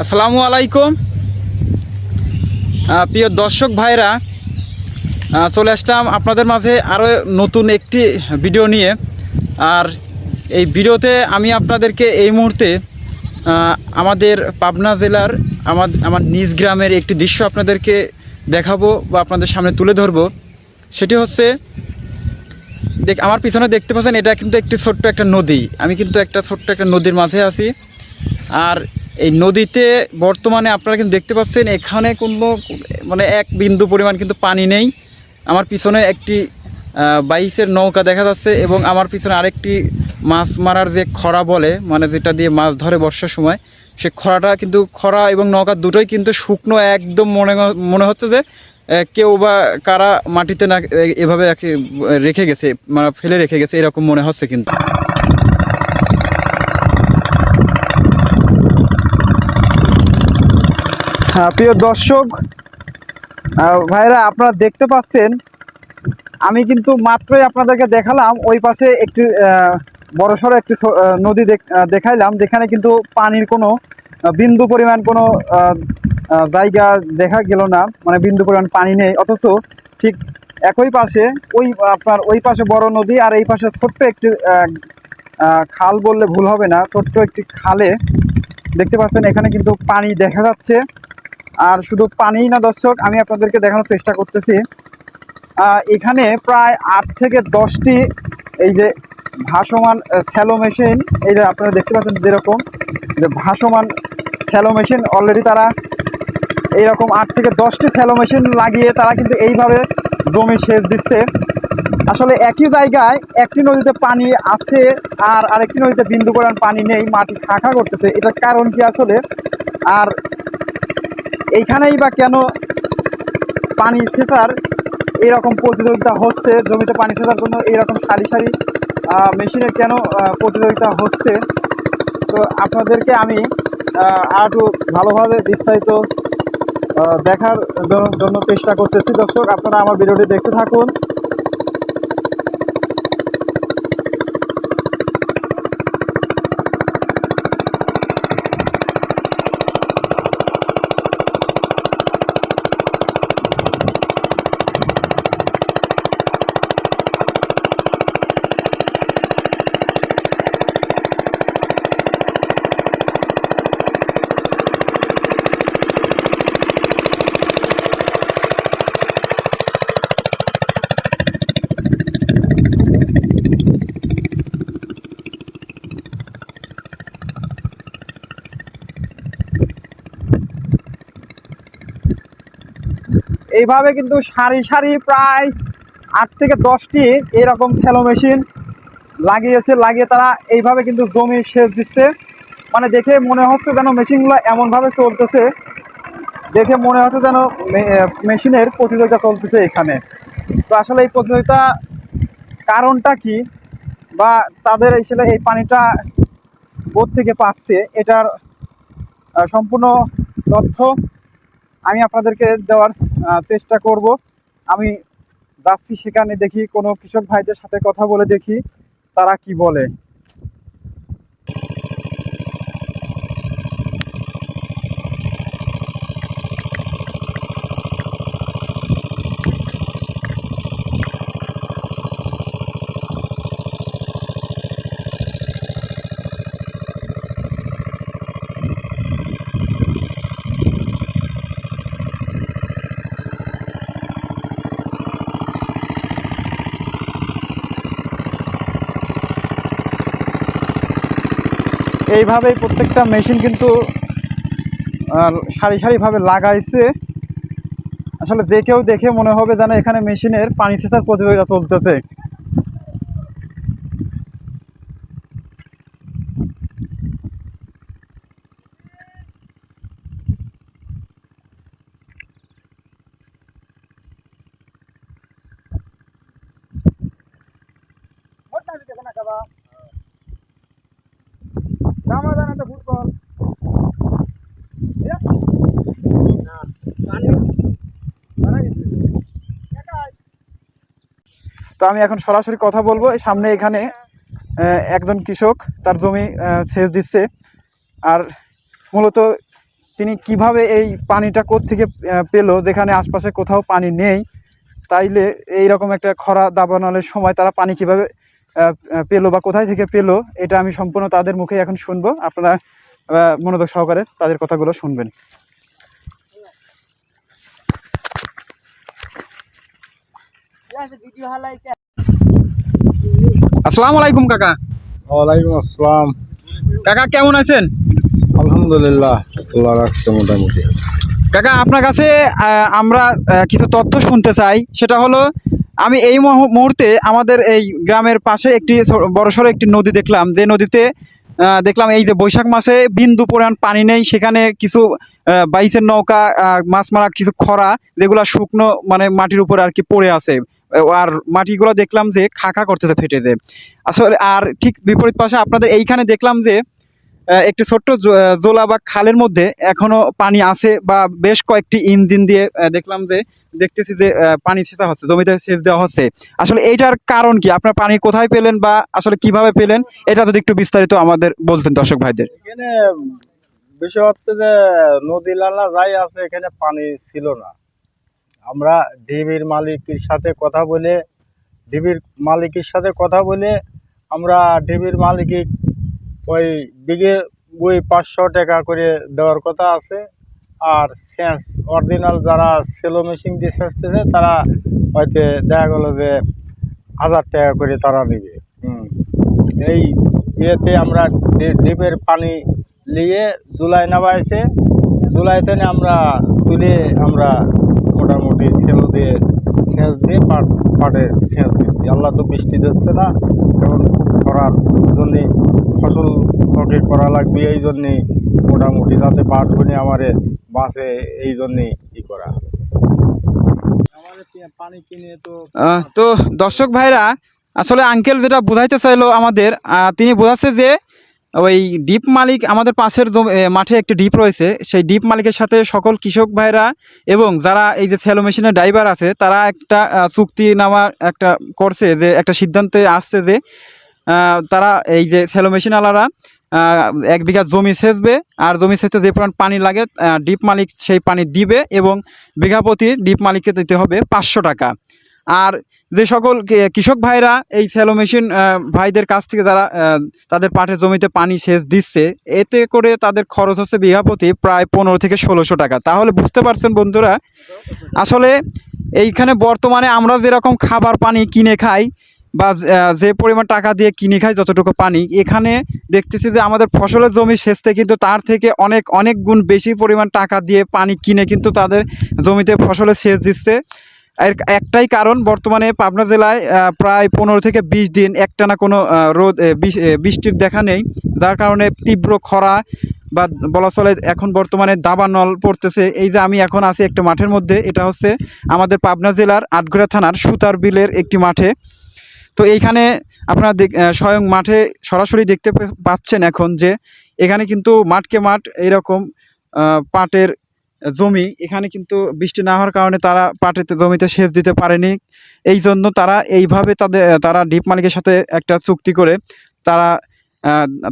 আসসালামু আলাইকুম। প্রিয় দর্শক ভাইরা চলে আসলাম আপনাদের মাঝে আরও নতুন একটি ভিডিও নিয়ে। আর এই ভিডিওতে আমি আপনাদেরকে এই মুহূর্তে আমাদের পাবনা জেলার আমার আমার নিজ গ্রামের একটি দৃশ্য আপনাদেরকে দেখাবো বা আপনাদের সামনে তুলে ধরবো। সেটি হচ্ছে, দেখ, আমার পিছনে দেখতে পাচ্ছেন, এটা কিন্তু একটি ছোট্ট একটা নদী। আমি কিন্তু একটা ছোট্ট একটা নদীর মাঝে আছি। আর এই নদীতে বর্তমানে আপনারা কিন্তু দেখতে পাচ্ছেন, এখানে কোনো মানে এক বিন্দু পরিমাণ কিন্তু পানি নেই। আমার পিছনে একটি বাইশের নৌকা দেখা যাচ্ছে এবং আমার পিছনে আরেকটি মাছ মারার যে খরা বলে মানে যেটা দিয়ে মাছ ধরে বর্ষার সময়, সে খরাটা কিন্তু, খরা এবং নৌকা দুটোই কিন্তু শুকনো একদম মনে মনে হচ্ছে যে কেউ বা কারা মাটিতে না এভাবে রেখে গেছে মানে ফেলে রেখে গেছে, এরকম মনে হচ্ছে কিন্তু। প্রিয় দর্শক ভাইরা, আপনারা দেখতে পাচ্ছেন, আমি কিন্তু মাত্রই আপনাদেরকে দেখালাম, ওই পাশে একটি বড়সড় একটি নদী দেখ- দেখাইলাম, যেখানে কিন্তু পানির কোনো বিন্দু পরিমাণ কোনো জায়গা দেখা গেল না মানে বিন্দু পরিমাণ পানি নেই, অথচ ঠিক একই পাশে, ওই, আপনার ওই পাশে বড় নদী আর এই পাশে ছোট্ট একটি খাল বললে ভুল হবে না, ছোট্ট একটি খালে, দেখতে পাচ্ছেন, এখানে কিন্তু পানি দেখা যাচ্ছে। আর শুধু পানিই না, দর্শক, আমি আপনাদেরকে দেখানোর চেষ্টা করতেছি। এখানে প্রায় আট থেকে দশটি এই যে ভাসমান স্যালো মেশিন এই যে আপনারা দেখতে পাচ্ছেন যেরকম, যে ভাসমান স্যালো মেশিন অলরেডি তারা এইরকম আট থেকে দশটি স্যালো মেশিন লাগিয়ে তারা কিন্তু এইভাবে জমি সেচ দিচ্ছে। আসলে একই জায়গায় একটি নদীতে পানি আছে আর আরেকটি নদীতে বিন্দু পরিমাণ পানি নেই, মাটি খাঁখা করতেছে। এটার কারণ কি আসলে? আর এইখানেই বা কেন পানি সেচার এরকম প্রতিযোগিতা হচ্ছে? জমিতে পানি সেচার জন্য এইরকম সারি সারি মেশিনে মেশিনের কেন প্রতিযোগিতা হচ্ছে? তো আপনাদেরকে আমি আরেকটু ভালোভাবে বিস্তারিত দেখার জন্য চেষ্টা করতেছি। দর্শক, আপনারা আমার ভিডিওটি দেখতে থাকুন। এইভাবে কিন্তু সারি সারি প্রায় আট থেকে দশটি এরকম স্যালো মেশিন লাগিয়েছে, লাগিয়ে তারা এইভাবে কিন্তু জমি সেচ দিচ্ছে। মানে দেখে মনে হচ্ছে যেন মেশিনগুলো এমনভাবে চলতেছে, দেখে মনে হচ্ছে যেন মেশিনের প্রতিযোগিতা চলতেছে এখানে। তো আসলে এই প্রতিযোগিতা কারণটা কি বা তাদের আসলে এই পানিটা বোধ থেকে পাচ্ছে এটার সম্পূর্ণ তথ্য আমি আপনাদেরকে দেওয়ার চেষ্টা করব। আমি যাচ্ছি সেখানে দেখি কোনো কৃষক ভাইদের সাথে কথা বলে দেখি তারা কি বলে। এইভাবেই প্রত্যেকটা মেশিন কিন্তু সারি সারিভাবে লাগাইছে। আসলে যে কেউ দেখে মনে হবে যেন এখানে মেশিনের পানি সেচার প্রতিযোগিতা চলতেছে। তো আমি এখন সরাসরি কথা বলব। এই সামনে এখানে একজন কৃষক তার জমি সেচ দিচ্ছে। আর মূলত তিনি কীভাবে এই পানিটা আহ, পেল যেখানে আশপাশে কোথাও পানি নেই তাইলে এইরকম একটা খরা দাবানলের সময় তারা পানি কীভাবে পেল বা কোথায় থেকে পেল এটা আমি সম্পূর্ণ তাদের মুখে এখন শুনব। আপনারা মনোযোগ সহকারে তাদের কথাগুলো শুনবেন। আসসালামু আলাইকুম কাকা। ওয়ালাইকুম আসসালাম। কাকা কেমন আছেন? আলহামদুলিল্লাহ আল্লাহ রাখছে মোটামুটি। কাকা আপনার কাছে আমরা কিছু তথ্য শুনতে চাই। সেটা হলো আমি এই মুহূর্তে আমাদের এই গ্রামের পাশে একটি বড়সড় একটি নদী দেখলাম। যে নদীতে দেখলাম এই যে বৈশাখ মাসে বিন্দু পরিমাণ পানি নেই। সেখানে কিছু আহ, বাইচের নৌকা মাছ মারা কিছু খরা যেগুলা শুকনো মানে মাটির উপরে আর কি পড়ে আছে। আর মাটিগুলো দেখলাম যে খাকা করতেছে ফেটে যে আসলে আর ঠিক বিপরীত পাশে আপনাদের এইখানে দেখলাম যে একটি ছোট্ট জোলা বা খালের মধ্যে এখনও পানি আছে বা বেশ কয়েকটি ইঞ্জিন দিয়ে দেখলাম যে, দেখতেছি যে পানি সেচা হচ্ছে, জমিতে সেচ দেওয়া হচ্ছে। আসলে এইটার কারণ কি? আপনার পানি কোথায় পেলেন বা আসলে কীভাবে পেলেন? এটা যদি একটু বিস্তারিত আমাদের বলতেন দর্শক ভাইদের। এখানে বিষয় হচ্ছে যে, নদী নালা যাই আছে, এখানে পানি ছিল না। আমরা ডিবির মালিকের সাথে কথা বলে, ডিবির মালিকের সাথে কথা বলে আমরা ডিবির মালিক ওই বিঘে ওই পাঁচশো টাকা করে দেওয়ার কথা আছে। আর সেন্স, অরিজিনাল যারা সেলো মেশিন দিয়ে সেচতেছে তারা হয়তো দেখা গেলো যে হাজার টাকা করে তারা নেবে। এই ইয়েতে আমরা ডিপের পানি নিয়ে জুলাই নামাইছে। জুলাইতে আমরা তুলে আমরা মোটামুটি সেলো দিয়ে, সেচ দিয়ে পাট পাটে সেচ দিচ্ছি। আল্লাহ তো বৃষ্টি দিচ্ছে না, এখন খুব খরার জন্যে ফসল ছকে করা লাগবে, এই জন্যে মোটামুটি যাতে পাট বনে আমারে বাসে এই জন্যে ই করা। তো দর্শক ভাইরা, আসলে আঙ্কেল যেটা বোঝাইতে চাইলো আমাদের তিনি বোঝাচ্ছে যে ওই ডিপ মালিক আমাদের পাশের মাঠে একটি ডিপ রয়েছে। সেই ডিপ মালিকের সাথে সকল কৃষক ভাইরা এবং যারা এই যে সেলো মেশিনের ড্রাইভার আছে, তারা একটা চুক্তি নামা একটা করছে যে, একটা সিদ্ধান্তে আসছে যে তারা এই যে সেলো মেশিনওয়ালারা এক বিঘা জমি সেচবে। আর জমি সেচতে যে পরিমাণ পানি লাগে ডিপ মালিক সেই পানি দিবে এবং বিঘা প্রতি ডিপ মালিককে দিতে হবে পাঁচশো টাকা। আর যে সকল কৃষক ভাইরা এই সেলো মেশিন ভাইদের কাছ থেকে যারা তাদের পাটের জমিতে পানি সেচ দিচ্ছে, এতে করে তাদের খরচ হচ্ছে বিঘা প্রতি প্রায় পনেরো থেকে ষোলোশো টাকা। তাহলে বুঝতে পারছেন বন্ধুরা, আসলে এইখানে বর্তমানে আমরা যেরকম খাবার পানি কিনে খাই, বা যে পরিমাণ টাকা দিয়ে কিনে খাই যতটুকু পানি, এখানে দেখতেছি যে আমাদের ফসলের জমি সেচতে কিন্তু তার থেকে অনেক অনেক গুণ বেশি পরিমাণ টাকা দিয়ে পানি কিনে কিন্তু তাদের জমিতে ফসলে সেচ দিচ্ছে। এর একটাই কারণ বর্তমানে পাবনা জেলায় প্রায় পনেরো থেকে বিশ দিন একটানা কোনো রোদ বৃষ্টির দেখা নেই। যার কারণে তীব্র খরা বা বলা চলে এখন বর্তমানে দাবানল পড়তেছে। এই যে আমি এখন আছি একটা মাঠের মধ্যে, এটা হচ্ছে আমাদের পাবনা জেলার আটঘরা থানার সুতার বিলের একটি মাঠে। তো এইখানে আপনারা স্বয়ং মাঠে সরাসরি দেখতে পাচ্ছেন এখন যে এখানে কিন্তু মাঠকে মাঠ এরকম পাটের জমি, এখানে কিন্তু বৃষ্টি না হওয়ার কারণে তারা পাটের জমিতে সেচ দিতে পারেনি। এই জন্য তারা এইভাবে তাদের, তারা ডিপ মালিকের সাথে একটা চুক্তি করে তারা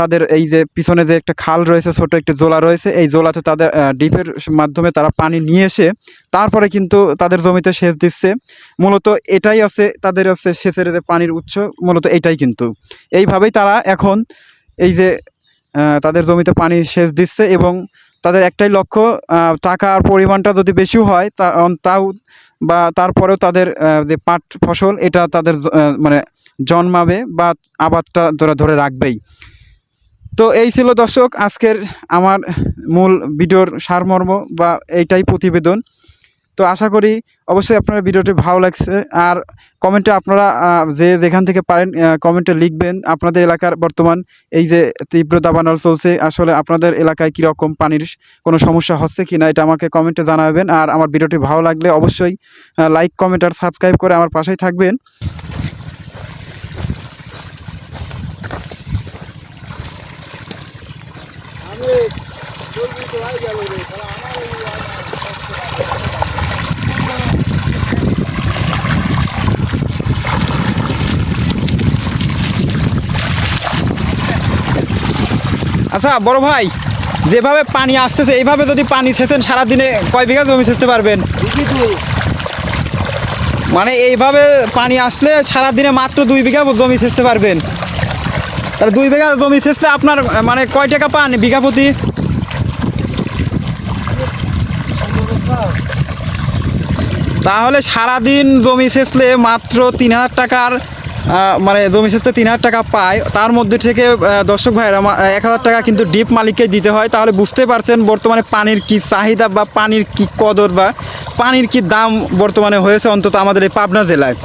তাদের এই যে পিছনে যে একটা খাল রয়েছে, ছোট একটা জোলা রয়েছে, এই জোলাতে তাদের ডিপের মাধ্যমে তারা পানি নিয়ে এসে তারপরে কিন্তু তাদের জমিতে সেচ দিচ্ছে। মূলত এটাই আছে, তাদের হচ্ছে সেচের যে পানির উৎস, মূলত এটাই কিন্তু। এইভাবেই তারা এখন এই যে তাদের জমিতে পানি সেচ দিচ্ছে এবং তাদের একটাই লক্ষ্য টাকার পরিমাণটা যদি বেশিও হয় তাও বা তারপরেও তাদের যে পাট ফসল, এটা তাদের মানে জন্মাবে বা আবাদটা তোরা ধরে রাখবেই। তো এই ছিল দর্শক, আজকের আমার মূল ভিডিওর সারমর্ম বা এইটাই প্রতিবেদন। তো আশা করি অবশ্যই আপনার ভিডিওটি ভালো লাগছে। আর কমেন্টে আপনারা যে যেখান থেকে পারেন কমেন্টে লিখবেন আপনাদের এলাকার বর্তমান এই যে তীব্র দাবানল চলছে, আসলে আপনাদের এলাকায় কীরকম পানির কোনো সমস্যা হচ্ছে কি না এটা আমাকে কমেন্টে জানাবেন। আর আমার ভিডিওটি ভালো লাগলে অবশ্যই লাইক কমেন্ট আর সাবস্ক্রাইব করে আমার পাশেই থাকবেন। আচ্ছা বড় ভাই, যেভাবে পানি আসতেছে, এইভাবে যদি পানি সেচেন সারাদিনে কয় বিঘা জমি সেচতে পারবেন? মানে এইভাবে পানি আসলে সারাদিনে মাত্র দুই বিঘা জমি সেচতে পারবেন। তাহলে দুই বিঘা জমি সেচলে আপনার মানে কয় টাকা পান বিঘা প্রতি? তাহলে সারাদিন জমি সেচলে মাত্র তিন হাজার টাকার মানে জমি সেচতে তিন হাজার টাকা পায়। তার মধ্যে থেকে দর্শক ভাইয়েরা এক হাজার টাকা কিন্তু ডিপ মালিককে দিতে হয়। তাহলে বুঝতে পারছেন বর্তমানে পানির কি চাহিদা বা পানির কি কদর বা পানির কি দাম বর্তমানে হয়েছে অন্তত আমাদের এই পাবনা জেলায়।